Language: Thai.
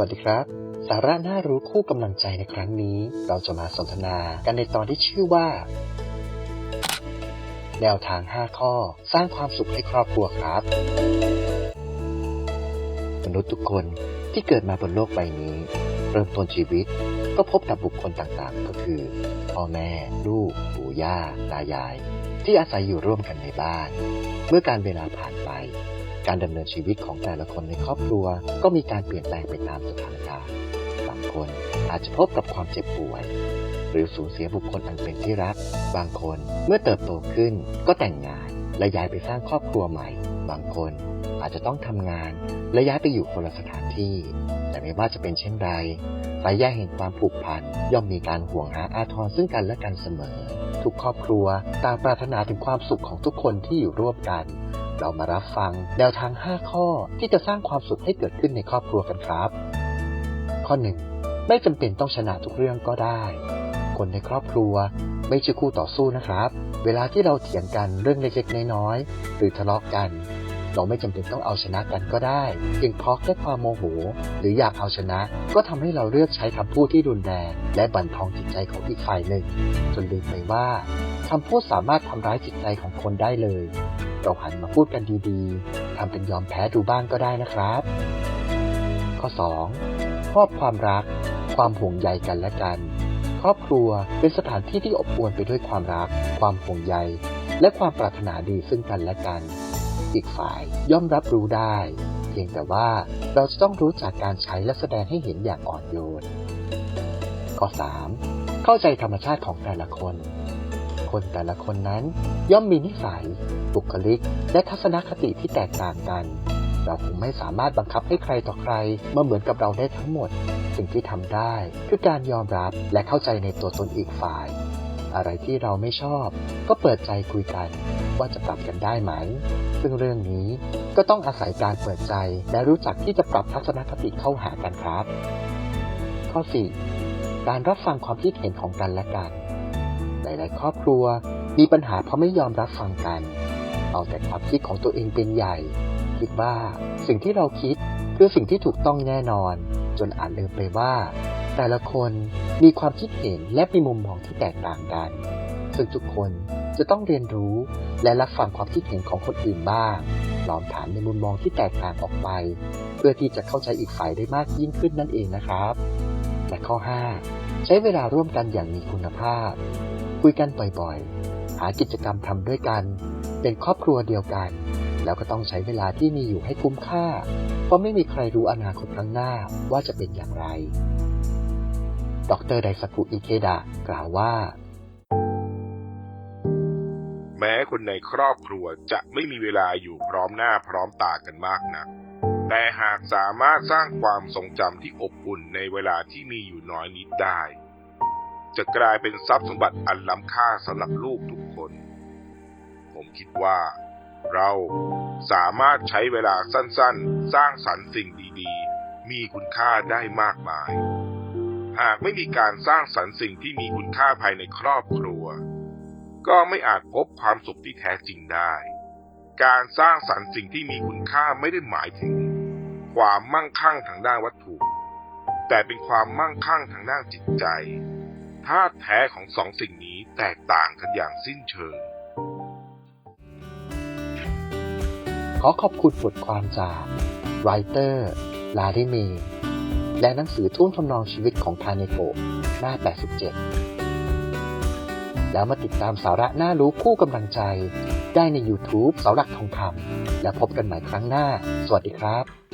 วัสดีครับ สาระน่ารู้คู่กำลังใจในครั้งนี้ เราจะมาสนทนากันในตอนที่ชื่อว่า แนวทาง 5 ข้อ สร้างความสุขให้ครอบครัวครับ มนุษย์ทุกคนที่เกิดมาบนโลกใบนี้ เริ่มต้นชีวิตก็พบกับบุคคลต่างๆ ก็คือพ่อแม่ ลูกปู่ย่าตายาย ที่อาศัยอยู่ร่วมกันในบ้าน เมื่อการเวลาผ่านไป การดำเนินชีวิตของแต่ละคนในครอบครัว ก็มีการเปลี่ยนแปลงไปตามสถานการณ์บางคนอาจจะพบกับความเจ็บป่วย หรือสูญเสียบุคคลอันเป็นที่รัก บางคนเมื่อเติบโตขึ้นก็แต่งงานและย้ายไปสร้างครอบครัวใหม่ บางคนอาจจะต้องทำงานและย้ายไปอยู่คนละสถานที่ แต่ไม่ว่าจะเป็นเช่นไรสายใยแห่งความผูกพันย่อมมีการห่วงหาอาทรซึ่งกันและกันเสมอ ทุกครอบครัวต่างปรารถนาถึงความสุขของทุกคนที่อยู่ร่วมกัน เรามารับฟังแนวทาง 5 ข้อที่จะสร้างความสุขให้เกิดขึ้นในครอบครัวกันครับ ข้อ 1. ไม่จำเป็นต้องชนะทุกเรื่องก็ได้ คนในครอบครัวไม่ใช่คู่ต่อสู้นะครับ เวลาที่เราเถียงกันเรื่องเล็กๆน้อยๆหรือทะเลาะกัน เราไม่จำเป็นต้องเอาชนะกันก็ได้เพียงเพราะแค่ความโมโห หรืออยากเอาชนะ ก็ทำให้เราเลือกใช้คำพูดที่รุนแรงและบั่นทอนจิตใจของอีกฝ่ายหนึ่งจนลืมไปว่าคำพูดสามารถทำร้ายจิตใจของคนได้เลย เราหันมาพูดกันดีๆทำเป็นยอมแพ้ดูบ้างก็ได้นะครับ ข้อ 2. มอบความรัก ความห่วงใยกันและกัน ครอบครัวเป็นสถานที่ที่อบอวลไปด้วยความรัก ความห่วงใย และความปรารถนาดีซึ่งกันและกัน อีกฝ่ายย่อมรับรู้ได้ เพียงแต่ว่าเราจะต้องรู้จักการใช้และแสดงให้เห็นอย่างอ่อนโยน ข้อ 3. เข้าใจธรรมชาติของแต่ละคน คนแต่ละคนนั้น ย่อมมีนิสัย บุคลิก และทัศนคติที่แตกต่างกัน เราคงไม่สามารถบังคับให้ใครต่อใครมาเหมือนกับเราได้ทั้งหมด สิ่งที่ทำได้คือการยอมรับและเข้าใจในตัวตนอีกฝ่าย อะไรที่เราไม่ชอบ ก็เปิดใจคุยกันว่าจะปรับกันได้ไหม ซึ่งเรื่องนี้ก็ต้องอาศัยการเปิดใจและรู้จักที่จะปรับทัศนคติเข้าหากันครับ ข้อ 4. การรับฟังความคิดเห็นของกันและกัน หลายๆครอบครัวมีปัญหาเพราะไม่ยอมรับฟังกัน เอาแต่ความคิดของตัวเองเป็นใหญ่ คิดว่าสิ่งที่เราคิดคือสิ่งที่ถูกต้องแน่นอน จนอาจลืมไปว่า แต่ละคนมีความคิดเห็นและมีมุมมองที่แตกต่างกัน ซึ่งทุกคนจะต้องเรียนรู้และรับฟังความคิดเห็นของคนอื่นบ้างลองถามในมุมมองที่แตกต่างออกไป เพื่อที่จะเข้าใจอีกฝ่ายได้มากยิ่งขึ้นนั่นเองนะครับ และข้อ 5 ใช้เวลาร่วมกันอย่างมีคุณภาพ คุยกันบ่อยๆ หากิจกรรมทำด้วยกัน เป็นครอบครัวเดียวกัน แล้วก็ต้องใช้เวลาที่มีอยู่ให้คุ้มค่า เพราะไม่มีใครรู้อนาคตข้างหน้าว่าจะเป็นอย่างไร ดรไดสกุอิเคดะกล่าวว่า แม้คนในครอบครัวจะไม่มีเวลาอยู่พร้อมหน้าพร้อมตากันมากนักแต่หากสามารถสร้างความทรงจำที่อบอุ่นในเวลาที่มีอยู่น้อยนิดได้ จะกลายเป็นทรัพย์สมบัติอันล้ำค่าสำหรับลูกทุกคน ผมคิดว่า เราสามารถใช้เวลาสั้นๆ สร้างสรรค์สิ่งดีๆ มีคุณค่าได้มากมาย หากไม่มีการสร้างสรรค์สิ่งที่มีคุณค่าภายในครอบครัว ก็ไม่อาจพบความสุขที่แท้จริงได้ การสร้างสรรค์สิ่งที่มีคุณค่าไม่ได้หมายถึง ความมั่งคั่งทางด้านวัตถุ แต่เป็นความมั่งคั่งทางด้านจิตใจ ธาตุแท้ของสองสิ่งนี้แตกต่างกันอย่างสิ้นเชิง ขอขอบคุณบทความจากไรเตอร์ลาริเมและหนังสือทุ่นทำนองชีวิตของทาเนโกะหน้า 87 แล้วมาติดตามสาระน่ารู้คู่กำลังใจได้ใน YouTube เสาหลักทองคำแล้วพบกันใหม่ครั้งหน้า สวัสดีครับ